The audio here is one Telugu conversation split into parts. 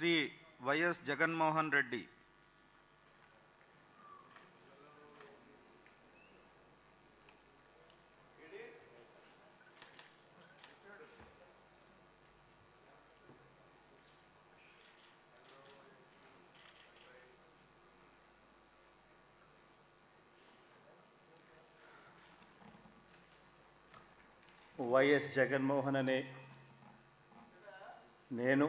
శ్రీ వైఎస్ జగన్మోహన్ రెడ్డి. వైఎస్ జగన్మోహన్ అనే నేను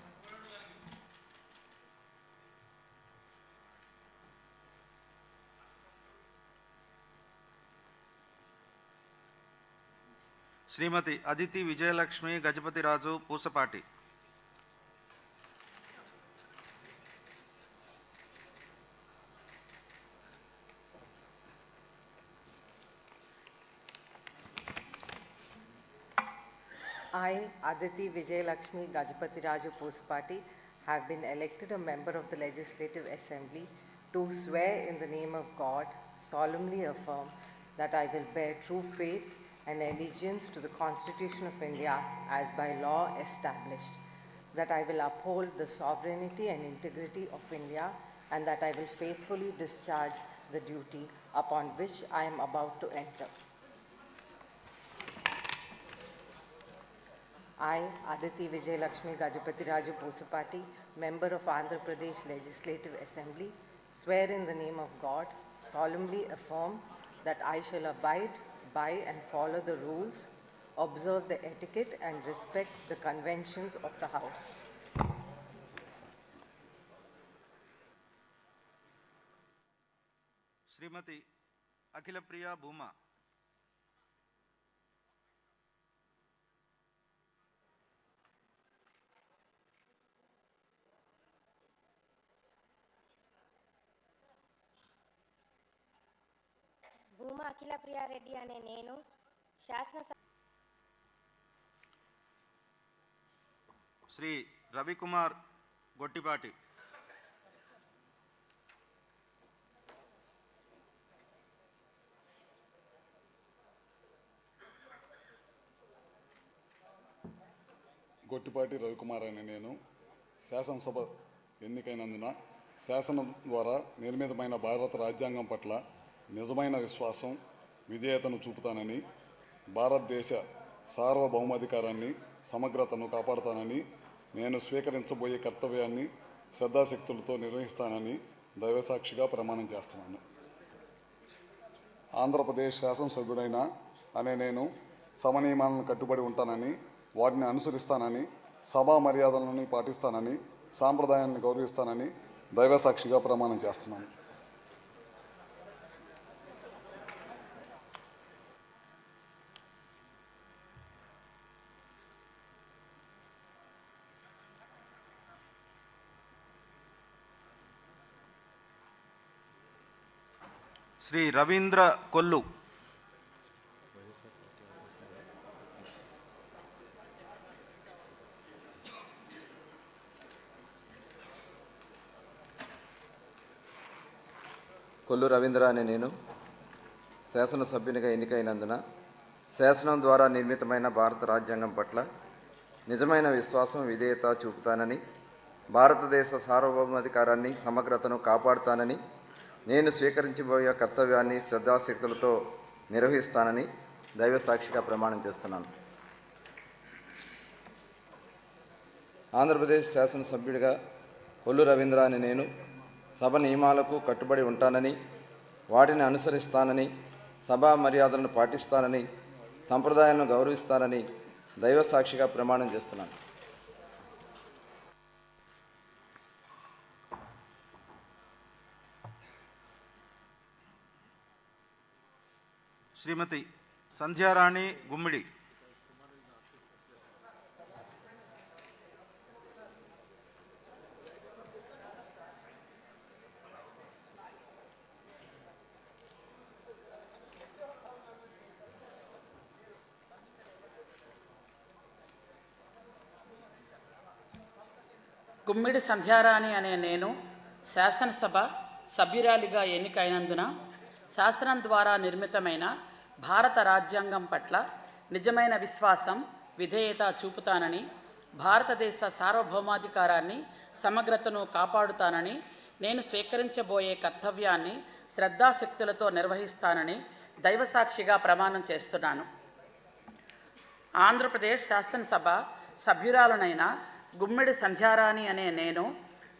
శ్రీమతి Aditi Vijayalakshmi Gajapathiraju Pusapati I, Aditi Vijayalakshmi Gajapati Raju Posupati, have been elected a member of the Legislative Assembly to swear in the name of God, solemnly affirm that I will bear true faith and allegiance to the Constitution of India as by law established, that I will uphold the sovereignty and integrity of India, and that I will faithfully discharge the duty upon which I am about to enter. I, Aditi Vijay Lakshmi Gajapati Raju Posupati, member of Andhra Pradesh Legislative Assembly, swear in the name of God, solemnly affirm that I shall abide by and follow the rules, observe the etiquette, and respect the conventions of the house. Shrimati अखिलप्रिया भूमा భూమా అఖిల ప్రియారెడ్డి అనే నేను శాసనసభ శ్రీ రవికుమార్ గొట్టిపాటి. గొట్టిపాటి రవికుమార్ అనే నేను శాసనసభ ఎన్నికైనందున శాసనం ద్వారా నిర్మితమైన భారత రాజ్యాంగం పట్ల నిజమైన విశ్వాసం విధేయతను చూపుతానని భారతదేశ సార్వభౌమాధికారాన్ని సమగ్రతను కాపాడుతానని నేను స్వీకరించబోయే కర్తవ్యాన్ని శ్రద్ధాశక్తులతో నిర్వహిస్తానని దైవసాక్షిగా ప్రమాణం చేస్తున్నాను. ఆంధ్రప్రదేశ్ శాసనసభ్యుడైన అనే నేను సమనియమాలను కట్టుబడి ఉంటానని వాటిని అనుసరిస్తానని సభా మర్యాదలను పాటిస్తానని సాంప్రదాయాన్ని గౌరవిస్తానని దైవసాక్షిగా ప్రమాణం చేస్తున్నాను. శ్రీ రవీంద్ర కొల్లు. కొల్లు రవీంద్ర అనే నేను. శాసనసభ్యునిగా ఎన్నికైనందున శాసనం ద్వారా నిర్మితమైన భారత రాజ్యాంగం పట్ల నిజమైన విశ్వాసం విధేయత చూపుతానని భారతదేశ సార్వభౌమాధికారాన్ని సమగ్రతను కాపాడుతానని నేను స్వీకరించబోయే కర్తవ్యాన్ని శ్రద్ధాశక్తులతో నిర్వహిస్తానని దైవ సాక్షిగా ప్రమాణం చేస్తున్నాను. ఆంధ్రప్రదేశ్ శాసనసభ్యుడిగా కొల్లు రవీంద్ర అని నేను సభ నియమాలకు కట్టుబడి ఉంటానని వాటిని అనుసరిస్తానని సభా మర్యాదలను పాటిస్తానని సంప్రదాయాలను గౌరవిస్తానని దైవ సాక్షిగా ప్రమాణం చేస్తున్నాను. శ్రీమతి సంధ్యారాణి గుమ్మిడి. గుమ్మిడి సంధ్యారాణి అనే నేను శాసనసభ సభ్యురాలిగా ఎన్నికైనందున శాసనం ద్వారా నిర్మితమైన భారత రాజ్యాంగం పట్ల నిజమైన విశ్వాసం విధేయత చూపుతానని భారతదేశ సార్వభౌమాధికారాన్ని సమగ్రతను కాపాడుతానని నేను స్వీకరించబోయే కర్తవ్యాన్ని శ్రద్ధాశక్తులతో నిర్వహిస్తానని దైవసాక్షిగా ప్రమాణం చేస్తున్నాను. ఆంధ్రప్రదేశ్ శాసనసభ సభ్యురాలనైన గుమ్మిడి సంధ్యారాణి అనే నేను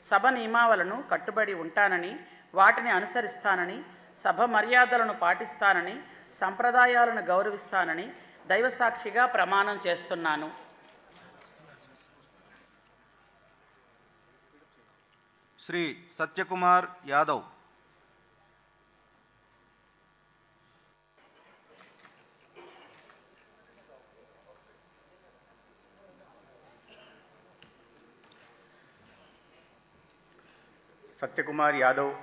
సభ నియమావళను కట్టుబడి ఉంటానని వాటిని అనుసరిస్తానని సభ మర్యాదలను పాటిస్తానని సంప్రదాయాలను గౌరవిస్తానని దైవసాక్షిగా ప్రమాణం చేస్తున్నాను. శ్రీ సత్యకుమార్ యాదవ్. సత్యకుమార్ యాదవ్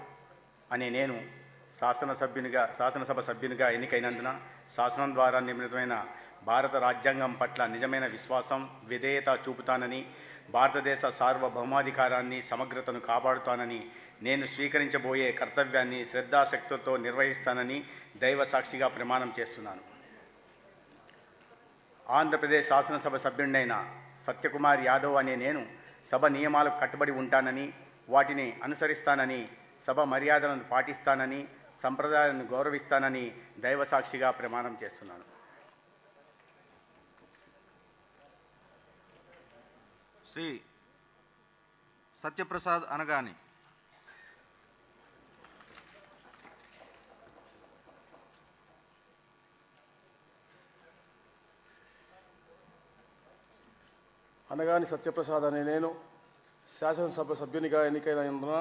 అనే నేను శాసనసభ్యునిగా శాసనసభ సభ్యునిగా ఎన్నికైనందున శాసనం ద్వారా నిర్మితమైన భారత రాజ్యాంగం పట్ల నిజమైన విశ్వాసం విధేయత చూపుతానని భారతదేశ సార్వభౌమాధికారాన్ని సమగ్రతను కాపాడుతానని నేను స్వీకరించబోయే కర్తవ్యాన్ని శ్రద్ధాశక్తులతో నిర్వహిస్తానని దైవ సాక్షిగా ప్రమాణం చేస్తున్నాను. ఆంధ్రప్రదేశ్ శాసనసభ సభ్యుడైన సత్యకుమార్ యాదవ్ అనే నేను సభ నియమాలకు కట్టుబడి ఉంటానని వాటిని అనుసరిస్తానని సభ మర్యాదలను పాటిస్తానని సంప్రదాయాలను గౌరవిస్తానని దైవసాక్షిగా ప్రమాణం చేస్తున్నాను. శ్రీ సత్యప్రసాద్ అనగాని. అనగాని సత్యప్రసాద్ అనే నేను శాసనసభ సభ్యునిగా ఎన్నికైనందున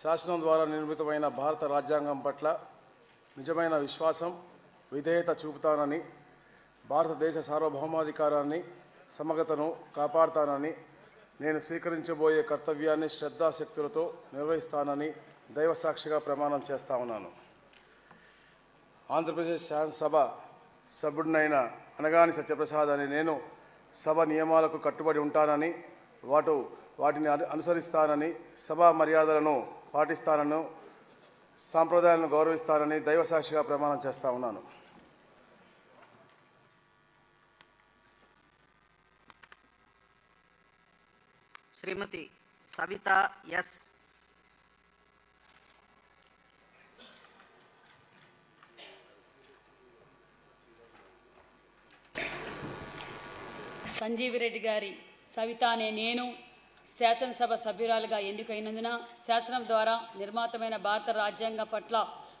శాసనం ద్వారా నిర్మితమైన భారత రాజ్యాంగం పట్ల నిజమైన విశ్వాసం విధేయత చూపుతానని భారతదేశ సార్వభౌమాధికారాన్ని సమగ్రతను కాపాడుతానని నేను స్వీకరించబోయే కర్తవ్యాన్ని శ్రద్ధాశక్తులతో నిర్వహిస్తానని దైవసాక్షిగా ప్రమాణం చేస్తా ఉన్నాను. ఆంధ్రప్రదేశ్ శాసనసభ సభ్యుడినైన అనగాని సత్యప్రసాద్ అని నేను సభ నియమాలకు కట్టుబడి ఉంటానని వాటు వాటిని అనుసరిస్తానని సభా మర్యాదలను పాటిస్తానను సాంప్రదాయాలను గౌరవిస్తానని దైవసాక్షిగా ప్రమాణం చేస్తా ఉన్నాను. శ్రీమతి సవిత ఎస్. సంజీవిరెడ్డి గారి సవిత అనే నేను శాసనసభ సభ్యురాలుగా ఎన్నికైనందున శాసనం ద్వారా నిర్మాతమైన భారత రాజ్యాంగం పట్ల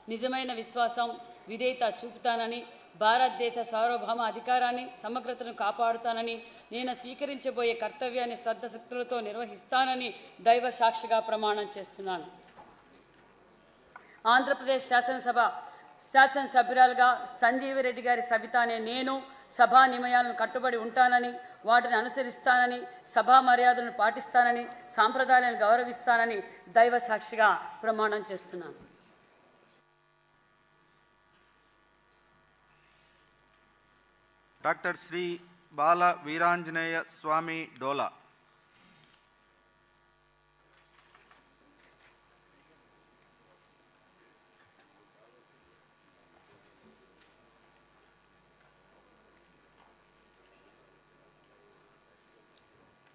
నిజమైన విశ్వాసం విధేయత చూపుతానని భారతదేశ సార్వభౌమ అధికారాన్ని సమగ్రతను కాపాడుతానని నేను స్వీకరించబోయే కర్తవ్యాన్ని శ్రద్ధశక్తులతో నిర్వహిస్తానని దైవ సాక్షిగా ప్రమాణం చేస్తున్నాను. ఆంధ్రప్రదేశ్ శాసనసభ శాసనసభ్యురాలుగా సంజీవిరెడ్డి గారి సవిత అనే నేను సభా నియమాలను కట్టుబడి ఉంటానని వాటిని అనుసరిస్తానని సభా మర్యాదలను పాటిస్తానని సాంప్రదాయాలను గౌరవిస్తానని దైవ సాక్షిగా ప్రమాణం చేస్తున్నాను. డాక్టర్ శ్రీ బాల వీరాంజనేయ స్వామి డోలా.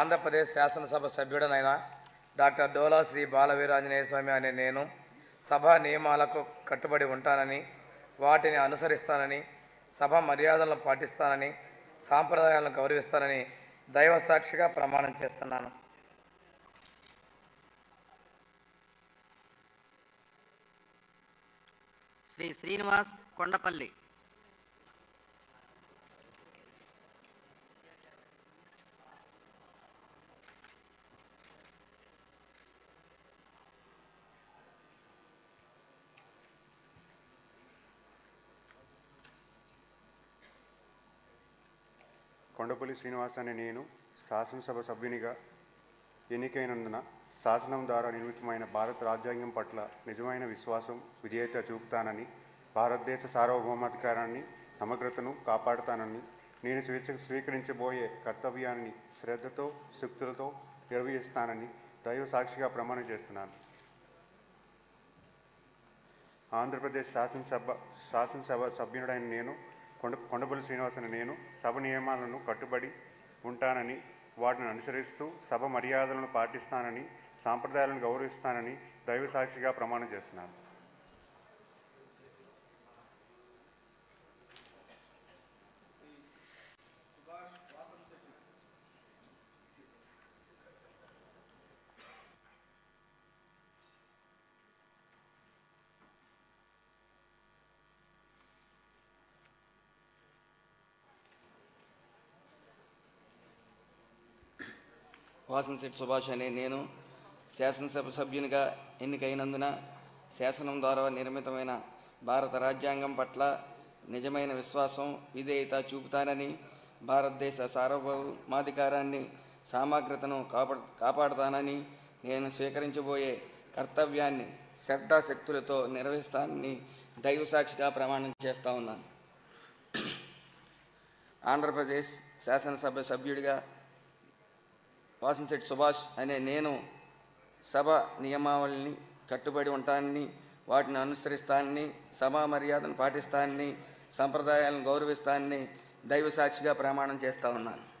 ఆంధ్రప్రదేశ్ శాసనసభ సభ్యుడనైన డాక్టర్ డోలా శ్రీ బాలవీరాంజనేయ స్వామి అనే నేను సభ నియమాలకు కట్టుబడి ఉంటానని వాటిని అనుసరిస్తానని సభ మర్యాదలను పాటిస్తానని సాంప్రదాయాలను గౌరవిస్తానని దైవ సాక్షిగా ప్రమాణం చేస్తున్నాను. శ్రీ శ్రీనివాస్ కొండపల్లి. కొండపల్లి శ్రీనివాస్ అనే నేను శాసనసభ సభ్యునిగా ఎన్నికైనందున శాసనం ద్వారా నిర్మితమైన భారత రాజ్యాంగం పట్ల నిజమైన విశ్వాసం విధేయత చూపుతానని భారతదేశ సార్వభౌమాధికారాన్ని సమగ్రతను కాపాడుతానని నేను స్వేచ్ఛ స్వీకరించబోయే కర్తవ్యాన్ని శ్రద్ధతో శక్తులతో నిర్వహిస్తానని దైవ సాక్షిగా ప్రమాణం చేస్తున్నాను. ఆంధ్రప్రదేశ్ శాసనసభ శాసనసభ సభ్యుడైన నేను కొండ కొండపల్లి శ్రీనివాస్ అనే నేను సభ నియమాలను కట్టుబడి ఉంటానని వాటిని అనుసరిస్తూ సభ మర్యాదలను పాటిస్తానని సాంప్రదాయాలను గౌరవిస్తానని దైవ సాక్షిగా ప్రమాణం చేస్తున్నాను. వాసంశెట్టి సుభాష్ అనే నేను శాసనసభ సభ్యునిగా ఎన్నికైనందున శాసనం ద్వారా నిర్మితమైన భారత రాజ్యాంగం పట్ల నిజమైన విశ్వాసం విధేయత చూపుతానని భారతదేశ సార్వభౌమాధికారాన్ని సామగ్రతను కాపా కాపాడుతానని నేను స్వీకరించబోయే కర్తవ్యాన్ని శ్రద్ధాశక్తులతో నిర్వహిస్తానని దైవసాక్షిగా ప్రమాణం చేస్తా ఉన్నాను. ఆంధ్రప్రదేశ్ శాసనసభ సభ్యుడిగా వాసంశెట్టి సుభాష్ అనే నేను సభ నియమావళిని కట్టుబడి ఉంటానని వాటిని అనుసరిస్తానని సభా మర్యాదను పాటిస్తానని సంప్రదాయాలను గౌరవిస్తానని దైవ సాక్షిగా ప్రమాణం చేస్తా ఉన్నాను.